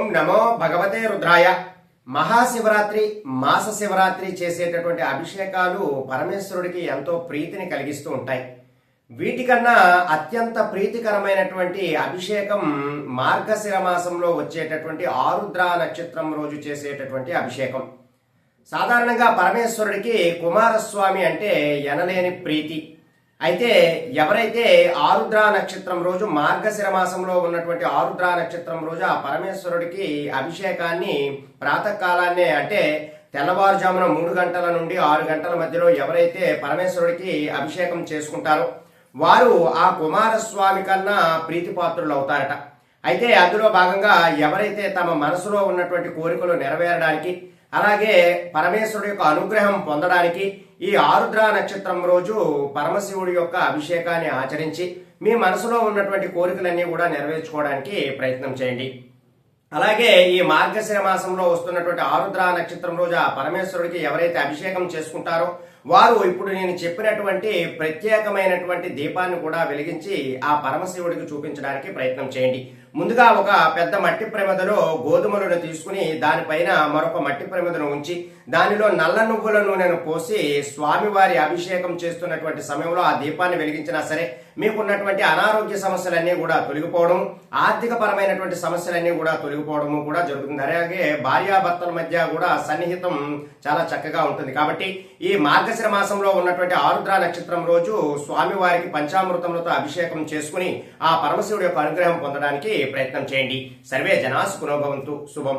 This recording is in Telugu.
ఓం నమో భగవతే రుద్రాయ. మహాశివరాత్రి మాస శివరాత్రి చేసేటటువంటి అభిషేకాలు పరమేశ్వరుడికి ఎంతో ప్రీతిని కలిగిస్తూ ఉంటాయి. వీటికన్నా అత్యంత ప్రీతికరమైనటువంటి అభిషేకం మార్గశిర మాసంలో వచ్చేటటువంటి ఆరుద్ర నక్షత్రం రోజు చేసేటటువంటి అభిషేకం. సాధారణంగా పరమేశ్వరుడికి కుమారస్వామి అంటే ఎనలేని ప్రీతి. అయితే ఎవరైతే ఆరుద్ర నక్షత్రం రోజు మార్గశిర మాసంలో ఉన్నటువంటి ఆరుద్ర నక్షత్రం రోజు ఆ పరమేశ్వరుడికి అభిషేకాన్ని ప్రాతకాలాన్నే అంటే తెల్లవారుజామున మూడు గంటల నుండి ఆరు గంటల మధ్యలో ఎవరైతే పరమేశ్వరుడికి అభిషేకం చేసుకుంటారో వారు ఆ కుమారస్వామి కన్నా ప్రీతిపాత్రులు అవుతారట. అయితే అందులో భాగంగా ఎవరైతే తమ మనసులో ఉన్నటువంటి కోరికలు నెరవేరడానికి అలాగే పరమేశ్వరుడు యొక్క అనుగ్రహం పొందడానికి ఈ ఆరుద్ర నక్షత్రం రోజు పరమశివుడి యొక్క అభిషేకాన్ని ఆచరించి మీ మనసులో ఉన్నటువంటి కోరికలన్నీ కూడా నెరవేర్చుకోవడానికి ప్రయత్నం చేయండి. అలాగే ఈ మార్గశిర మాసంలో వస్తున్నటువంటి ఆరుద్ర నక్షత్రం రోజు ఆ పరమేశ్వరుడికి ఎవరైతే అభిషేకం చేసుకుంటారో వారు ఇప్పుడు నేను చెప్పినటువంటి ప్రత్యేకమైనటువంటి దీపాన్ని కూడా వెలిగించి ఆ పరమశివుడికి చూపించడానికి ప్రయత్నం చేయండి. ముందుగా ఒక పెద్ద మట్టి ప్రమిదలో గోధుమలను తీసుకుని దానిపైన మరొక మట్టి ప్రమిదను ఉంచి దానిలో నల్ల నువ్వుల నూనెను పోసి స్వామివారి అభిషేకం చేస్తున్నటువంటి సమయంలో ఆ దీపాన్ని వెలిగించినా సరే మీకున్నటువంటి అనారోగ్య సమస్యలన్నీ కూడా తొలగిపోవడం ఆర్థిక పరమైనటువంటి సమస్యలన్నీ కూడా తొలగిపోవడము కూడా జరుగుతుంది. అలాగే భార్యాభర్తల మధ్య కూడా సన్నిహితం చాలా చక్కగా ఉంటుంది. కాబట్టి ఈ మార్గశిర మాసంలో ఉన్నటువంటి ఆరుద్ర నక్షత్రం రోజు స్వామివారికి పంచామృతములతో అభిషేకం చేసుకుని ఆ పరమశివుడి యొక్క అనుగ్రహం పొందడానికి ప్రయత్నం చేయండి. సర్వే జనాసు పునోభవంతు శుభం.